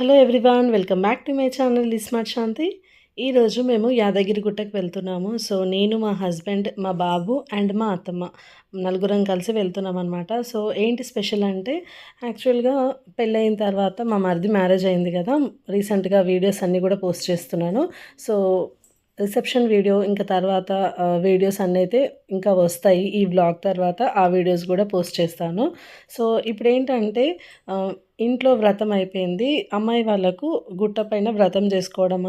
Hello everyone welcome back to my channel smart Shanti. ఈరోజు మేము యాదగిరి గుట్టకు వెళ్తున్నాము. సో నేను మా హస్బెండ్ మా బాబు అండ్ మా అత్తమ్మ నలుగురం కలిసి వెళ్తున్నాం అనమాట సో ఏంటి స్పెషల్ అంటే యాక్చువల్గా పెళ్ళయిన తర్వాత మా మరిది మ్యారేజ్ అయింది కదా రీసెంట్గా వీడియోస్ అన్నీ కూడా పోస్ట్ చేస్తున్నాను. సో రిసెప్షన్ వీడియో ఇంకా తర్వాత వీడియోస్ అన్నీ అయితే ఇంకా వస్తాయి. ఈ వ్లాగ్ తర్వాత ఆ వీడియోస్ కూడా పోస్ట్ చేస్తాను. సో ఇప్పుడు ఏంటంటే ఇంట్లో వ్రతం అయిపోయింది. అమ్మాయి వాళ్ళకు గుట్ట పైన వ్రతం చేసుకోవడం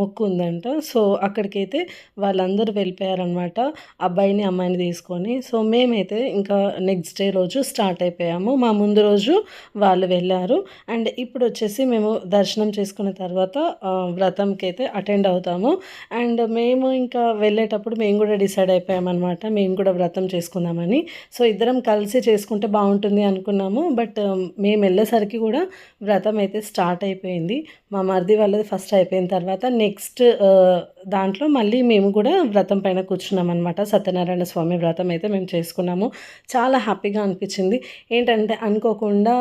ముక్కు మొక్కు ఉందంట. సో అక్కడికైతే వాళ్ళందరూ వెళ్ళిపోయారనమాట అబ్బాయిని అమ్మాయిని తీసుకొని. సో మేమైతే ఇంకా నెక్స్ట్ డే రోజు స్టార్ట్ అయిపోయాము. మా ముందు రోజు వాళ్ళు వెళ్ళారు. అండ్ ఇప్పుడు వచ్చేసి మేము దర్శనం చేసుకున్న తర్వాత వ్రతంకి అయితే అటెండ్ అవుతాము. అండ్ మేము ఇంకా వెళ్ళేటప్పుడు మేము కూడా డిసైడ్ అయిపోయామన్నమాట. మేము కూడా వ్రతం చేసుకుందామని. సో ఇద్దరం కలిసి చేసుకుంటే బాగుంటుంది అనుకున్నాము. బట్ మేము వెళ్ళేసరికి కూడా వ్రతం అయితే స్టార్ట్ అయిపోయింది. మా మరిది వాళ్ళది ఫస్ట్ అయిపోయిన తర్వాత నెక్స్ట్ దాంట్లో మళ్ళీ మేము కూడా వ్రతం పైన కూర్చున్నాం అనమాట సత్యనారాయణ స్వామి వ్రతం అయితే మేము చేసుకున్నాము. చాలా హ్యాపీగా అనిపించింది. ఏంటంటే అనుకోకుండా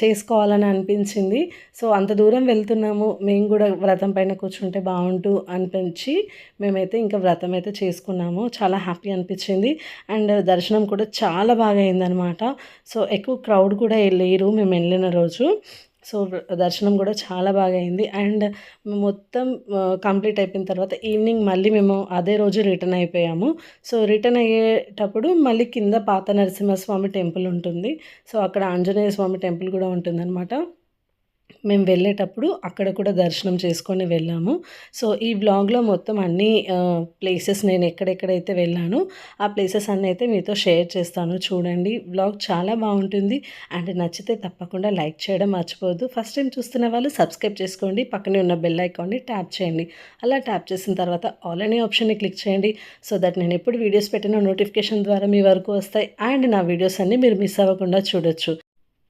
చేసుకోవాలని అనిపించింది. సో అంత దూరం వెళ్తున్నాము. మేము కూడా వ్రతం పైన కూర్చుంటే బాగుంటు అనిపించి మేమైతే ఇంకా వ్రతం అయితే చేసుకున్నాము. చాలా హ్యాపీ అనిపించింది. అండ్ దర్శనం కూడా చాలా బాగా అయిందనమాట సో ఎక్కువ క్రౌడ్ కూడా లేరు. మేము వెళ్ళిన రోజు. సో దర్శనం కూడా చాలా బాగా అయింది. అండ్ మొత్తం కంప్లీట్ అయిపోయిన తర్వాత ఈవినింగ్ మళ్ళీ మేము అదే రోజు రిటర్న్ అయిపోయాము. సో రిటర్న్ అయ్యేటప్పుడు మళ్ళీ కింద పాత నరసింహస్వామి టెంపుల్ ఉంటుంది. సో అక్కడ ఆంజనేయ స్వామి టెంపుల్ కూడా ఉంటుందన్నమాట. మేము వెళ్ళేటప్పుడు అక్కడ కూడా దర్శనం చేసుకొని వెళ్ళాము. సో ఈ వ్లాగ్లో మొత్తం అన్ని ప్లేసెస్ నేను ఎక్కడెక్కడైతే వెళ్ళానో ఆ ప్లేసెస్ అన్నీ అయితే మీతో షేర్ చేస్తాను. చూడండి వ్లాగ్ చాలా బాగుంటుంది. అండ్ నచ్చితే తప్పకుండా లైక్ చేయడం మర్చిపోవద్దు. ఫస్ట్ టైం చూస్తున్న వాళ్ళు సబ్స్క్రైబ్ చేసుకోండి. పక్కనే ఉన్న బెల్ ఐకాన్ని ట్యాప్ చేయండి. అలా ట్యాప్ చేసిన తర్వాత ఆల్ అనే ఆప్షన్ని క్లిక్ చేయండి. సో దట్ నేను ఎప్పుడు వీడియోస్ పెట్టిన నోటిఫికేషన్ ద్వారా మీ వరకు వస్తాయి. అండ్ నా వీడియోస్ అన్నీ మీరు మిస్ అవ్వకుండా చూడొచ్చు.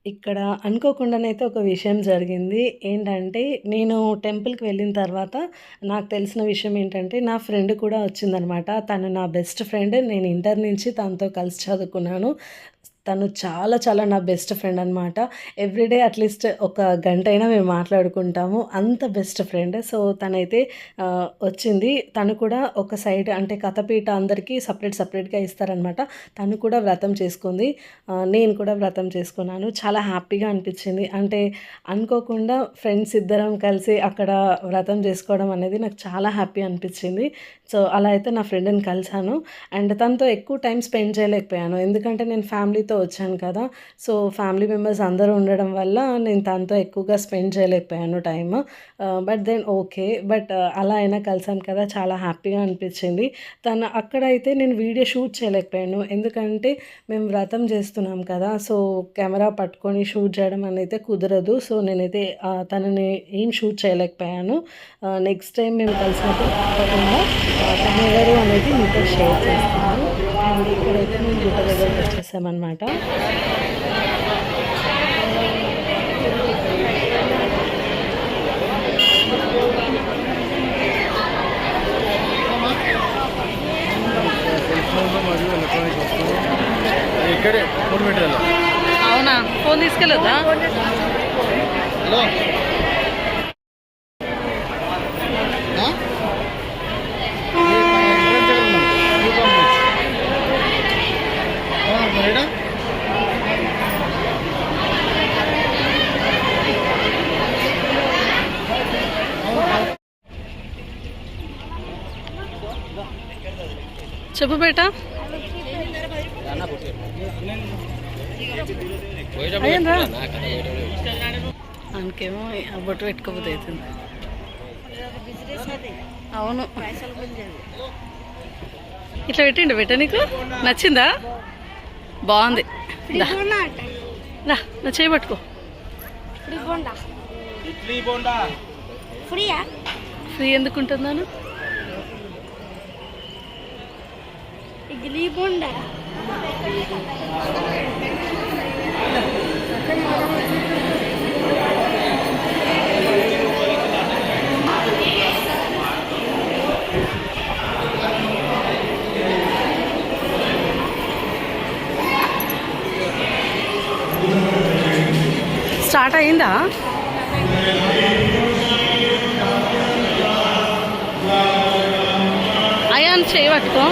ఇక్కడ అనుకోకుండానైతే ఒక విషయం జరిగింది. ఏంటంటే నేను టెంపుల్కి వెళ్ళిన తర్వాత నాకు తెలిసిన విషయం ఏంటంటే నా ఫ్రెండ్ కూడా వచ్చిందనమాట. తను నా బెస్ట్ ఫ్రెండ్. నేను ఇంటర్ నుంచి తనతో కలిసి చదువుకున్నాను. తను చాలా చాలా నా బెస్ట్ ఫ్రెండ్ అనమాట ఎవ్రీడే అట్లీస్ట్ ఒక గంట అయినా మేము మాట్లాడుకుంటాము. అంత బెస్ట్ ఫ్రెండ్. సో తనైతే వచ్చింది. తను కూడా ఒక సైడ్ అంటే కథపీట అందరికీ సపరేట్ సపరేట్గా ఇస్తారనమాట తను కూడా వ్రతం చేసుకుంది. నేను కూడా వ్రతం చేసుకున్నాను. చాలా హ్యాపీగా అనిపించింది. అంటే అనుకోకుండా ఫ్రెండ్స్ ఇద్దరం కలిసి అక్కడ వ్రతం చేసుకోవడం అనేది నాకు చాలా హ్యాపీ అనిపించింది. సో అలా అయితే నా ఫ్రెండ్ని కలిశాను అండ్ తనతో ఎక్కువ టైం స్పెండ్ చేయలేకపోయాను. ఎందుకంటే నేను ఫ్యామిలీతో వచ్చాను కదా సో ఫ్యామిలీ మెంబర్స్ అందరూ ఉండడం వల్ల నేను తనతో ఎక్కువగా స్పెండ్ చేయలేకపోయాను time. But then okay. But అలా అయినా కలిసాను కదా చాలా హ్యాపీగా అనిపించింది. తను అక్కడైతే నేను వీడియో షూట్ చేయలేకపోయాను. ఎందుకంటే మేము వ్రతం చేస్తున్నాం కదా సో కెమెరా పట్టుకొని షూట్ చేయడం అనేది కుదరదు. సో నేనైతే తనని ఏం షూట్ చేయలేకపోయాను. నెక్స్ట్ టైం మేము కలిసినప్పుడు తప్పకుండా ఎవరు అనేది మీతో షేర్ చేస్తాను అండ్ ఇక్కడైతే మేము గుట్ట దగ్గరకు వచ్చేసామన్నమాట. ఇక్కడే ఫోన్ పెట్టాలి? అవునా? ఫోన్ తీసుకెళ్ళొద్దా? హలో? చెప్పు బేట ఆ బొట్టు పెట్టుకోబోతే అవుతుంది. అవును. ఇట్లా పెట్టిండు బెట్ట నీకు? నచ్చిందా? బాగుంది. నా చేయి పట్టుకో. ఇడ్లీ బోండా. ఫ్రీయా? ఫ్రీ ఎందుకు ఉంటున్నాను ఇడ్లీ స్టార్ట్ అయిందా? అయాన్ చేయవచ్చు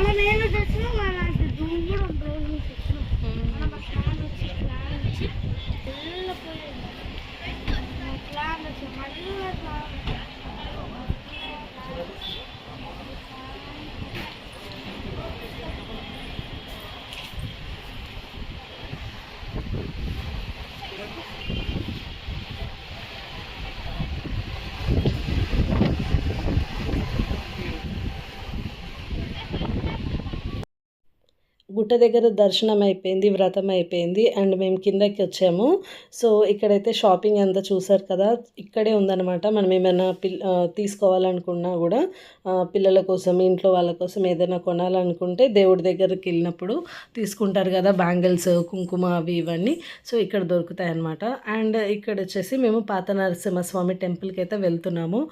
మనం ఏమి తెచ్చినా మనకి దుమ్ము కూడా ఉంటుంది మనం ప్లాన్ వచ్చి ప్లాన్ వచ్చి వెళ్ళిపోయింది ప్లాన్ వచ్చి మళ్ళీ ప్లాన్ గుట్ట దగ్గర దర్శనం అయిపోయింది వ్రతం అయిపోయింది అండ్ మేము కిందకి వచ్చాము. సో ఇక్కడైతే షాపింగ్ అంతా చూసారు కదా ఇక్కడే ఉందన్నమాట. మనం ఏమైనా పిల్ తీసుకోవాలనుకున్నా కూడా పిల్లల కోసం ఇంట్లో వాళ్ళ కోసం ఏదైనా కొనాలనుకుంటే దేవుడి దగ్గరికి వెళ్ళినప్పుడు తీసుకుంటారు కదా బ్యాంగిల్స్ కుంకుమ అవి ఇవన్నీ. సో ఇక్కడ దొరుకుతాయి అన్నమాట అండ్ ఇక్కడ వచ్చేసి మేము పాత నరసింహస్వామి టెంపుల్కి అయితే వెళ్తున్నాము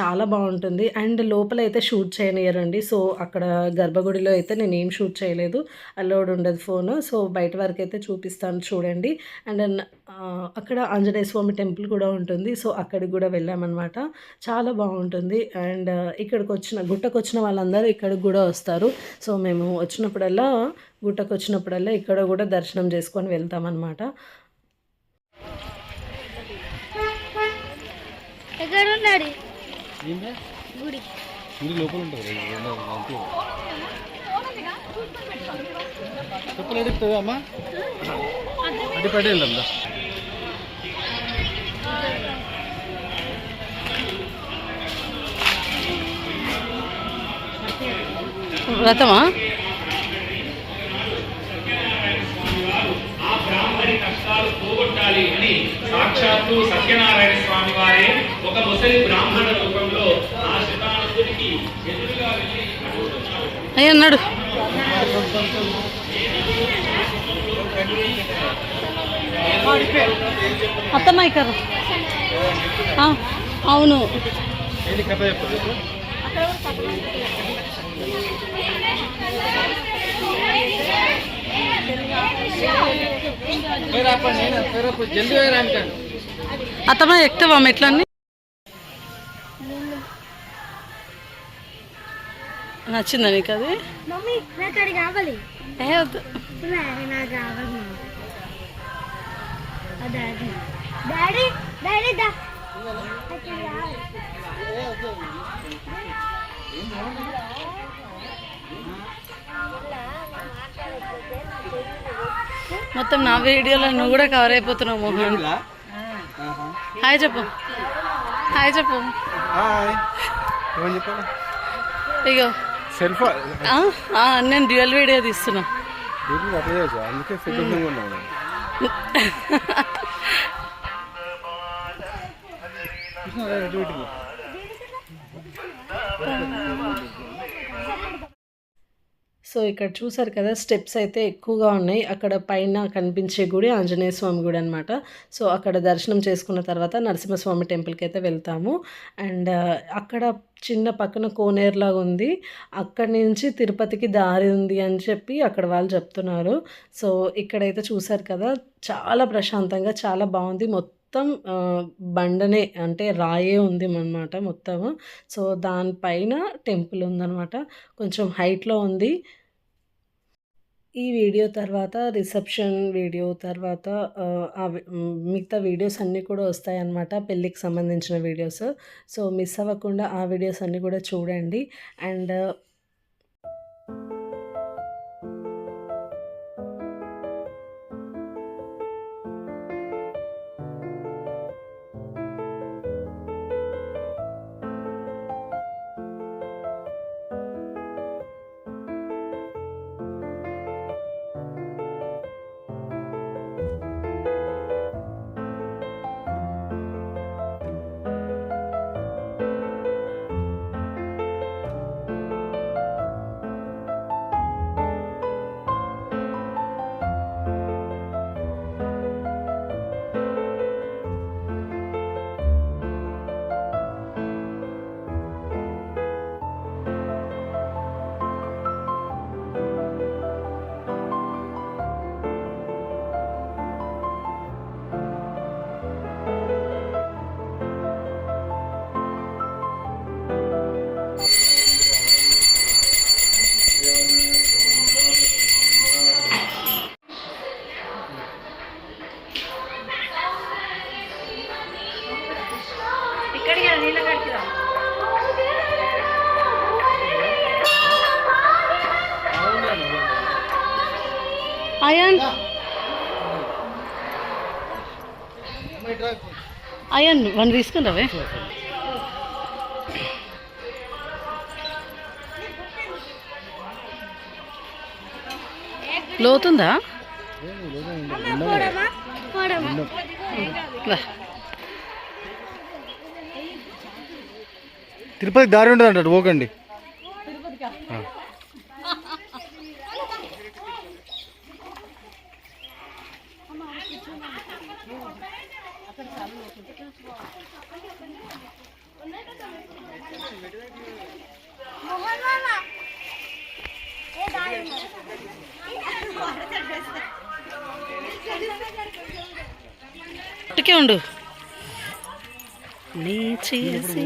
చాలా బాగుంటుంది. అండ్ లోపల అయితే షూట్ చేయనియరండి. సో అక్కడ గర్భగుడిలో అయితే నేను ఏం షూట్ చేయలేదు. అలౌడ్ ఉండదు ఫోన్ సో బయట వరకు అయితే చూపిస్తాను చూడండి. అండ్ అక్కడ ఆంజనేయ స్వామి టెంపుల్ కూడా ఉంటుంది. సో అక్కడికి కూడా వెళ్ళామన్నమాట. చాలా బాగుంటుంది. అండ్ ఇక్కడికి వచ్చిన గుట్టకు వచ్చిన వాళ్ళందరూ ఇక్కడికి కూడా వస్తారు. సో మేము వచ్చినప్పుడల్లా గుట్టకు వచ్చినప్పుడల్లా ఇక్కడ కూడా దర్శనం చేసుకొని వెళ్తామన్నమాట. ఎక్కడ ఉన్నాడు? గుడి. ఇది లోపల ఉంటుంది. చెప్పులు ఎడుతుంది అమ్మా? అడ్డి పడి వెళ్దా వ్రతమా? ఆ బ్రాహ్మణి కష్టాలు పోగొట్టాలి అని సాక్షాత్తు సత్యనారాయణ స్వామి వారే ఒక ముసలి బ్రాహ్మణ రూపంలో ఆ శతానుడికి ఎదురుగా వెళ్ళి అడుగుతున్నారు అయ్యి అన్నాడు అత్తమ్మ ఇక్కడ. అవును. అత్తమ్మ ఎక్కువ మెట్లన్నీ? నాకు ఇది కావాలి. మొత్తం నా వీడియోలో నువ్వు కూడా కవర్ అయిపోతున్నావు మోహన్. హాయ్ చెప్పు. హాయ్ చెప్పు. ఇగో. సెల్ఫ్ ఆ, ఆ, నేను డ్యూయల్ వీడియో తీస్తున్నా దీనికి అప్లై చేయొచ్చు అందుకే సెకండ్ ఉన్నాను సో ఇక్కడ చూసారు కదా స్టెప్స్ అయితే ఎక్కువగా ఉన్నాయి. అక్కడ పైన కనిపించే గుడి ఆంజనేయ స్వామి గుడి అనమాట సో అక్కడ దర్శనం చేసుకున్న తర్వాత నరసింహస్వామి టెంపుల్కి అయితే వెళ్తాము. అండ్ అక్కడ చిన్న పక్కన కోనేరులాగా ఉంది. అక్కడి నుంచి తిరుపతికి దారి ఉంది అని చెప్పి అక్కడ వాళ్ళు చెప్తున్నారు. సో ఇక్కడైతే చూసారు కదా చాలా ప్రశాంతంగా చాలా బాగుంది. మొత్తం బండనే అంటే రాయే ఉంది అన్నమాట మొత్తము సో దానిపైన టెంపుల్ ఉందన్నమాట. కొంచెం హైట్లో ఉంది. ఈ వీడియో తర్వాత రిసెప్షన్ వీడియో తర్వాత మిగతా వీడియోస్ అన్నీ కూడా వస్తాయన్నమాట పెళ్ళికి సంబంధించిన వీడియోస్. సో మిస్ అవ్వకుండా ఆ వీడియోస్ అన్నీ కూడా చూడండి. అండ్ అయాన్. అయాన్ వన్ తీసుకుంటావే లోతుందా? తిరుపతి దారి ఉంటుంది అంటాడు అట్టుకే ఉండు. నీ చేసి